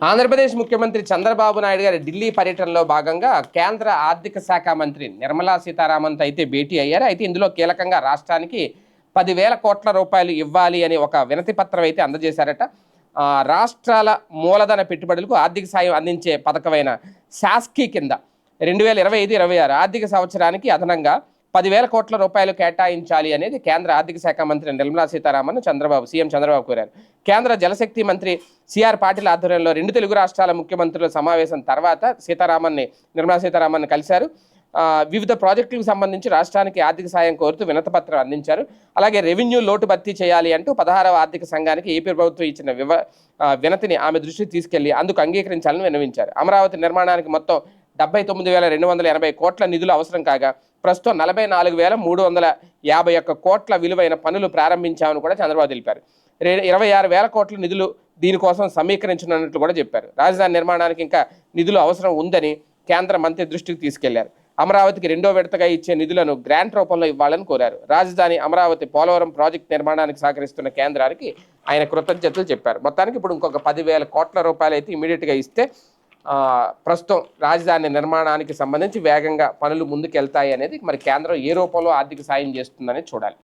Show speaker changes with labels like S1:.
S1: ఆంధ్రప్రదేశ్ ముఖ్యమంత్రి చంద్రబాబు నాయుడు గారి ఢిల్లీ పర్యటనలో భాగంగా కేంద్ర ఆర్థిక శాఖ మంత్రి నిర్మలా సీతారామన్తో అయితే భేటీ అయ్యారు. అయితే ఇందులో కీలకంగా రాష్ట్రానికి పదివేల కోట్ల రూపాయలు ఇవ్వాలి అని ఒక వినతి పత్రం అయితే అందజేశారట. రాష్ట్రాల మూలధన పెట్టుబడులకు ఆర్థిక సాయం అందించే పథకమైన శాస్కీ కింద రెండు వేల ఇరవై ఐదు ఇరవై ఆరు ఆర్థిక సంవత్సరానికి అదనంగా పదివేల కోట్ల రూపాయలు కేటాయించాలి అనేది కేంద్ర ఆర్థిక శాఖ మంత్రి నిర్మలా సీతారామన్ చంద్రబాబు సీఎం చంద్రబాబు కోరారు. కేంద్ర జలశక్తి మంత్రి సిఆర్ పాటిల్ ఆధ్వర్యంలో రెండు తెలుగు రాష్ట్రాల ముఖ్యమంత్రుల సమావేశం తర్వాత సీతారామన్ని నిర్మలా సీతారామన్ కలిశారు. వివిధ ప్రాజెక్టులకు సంబంధించి రాష్ట్రానికి ఆర్థిక సాయం కోరుతూ వినతపత్రం అందించారు. అలాగే రెవెన్యూ లోటు భర్తీ చేయాలి అంటూ పదహారవ ఆర్థిక సంఘానికి ఏపీ ప్రభుత్వం ఇచ్చిన వివ వినతిని ఆమె దృష్టికి తీసుకెళ్ళి అందుకు అంగీకరించాలని విన్నవించారు. అమరావతి నిర్మాణానికి మొత్తం డెబ్బై తొమ్మిది వేల రెండు వందల ఎనభై కోట్ల నిధులు అవసరం కాగా ప్రస్తుతం నలభై నాలుగు వేల మూడు వందల యాభై ఒక్క కోట్ల విలువైన పనులు ప్రారంభించామని కూడా చంద్రబాబు తెలిపారు. ఇరవై ఆరు వేల కోట్ల నిధులు దీనికోసం సమీకరించనున్నట్లు కూడా చెప్పారు. రాజధాని నిర్మాణానికి ఇంకా నిధులు అవసరం ఉందని కేంద్ర మంత్రి దృష్టికి తీసుకెళ్ళారు. అమరావతికి రెండో విడతగా ఇచ్చే నిధులను గ్రాంట్ రూపంలో ఇవ్వాలని కోరారు. రాజధాని అమరావతి పోలవరం ప్రాజెక్ట్ నిర్మాణానికి సహకరిస్తున్న కేంద్రానికి ఆయన కృతజ్ఞతలు చెప్పారు. మొత్తానికి ఇప్పుడు ఇంకొక పదివేల కోట్ల రూపాయలు అయితే ఇమీడియట్గా ఇస్తే ప్రస్తుతం రాజధాని నిర్మాణానికి సంబంధించి వేగంగా పనులు ముందుకెళ్తాయి అనేది మరి కేంద్రం ఏ రూపంలో ఆర్థిక సాయం చేస్తుందనేది చూడాలి.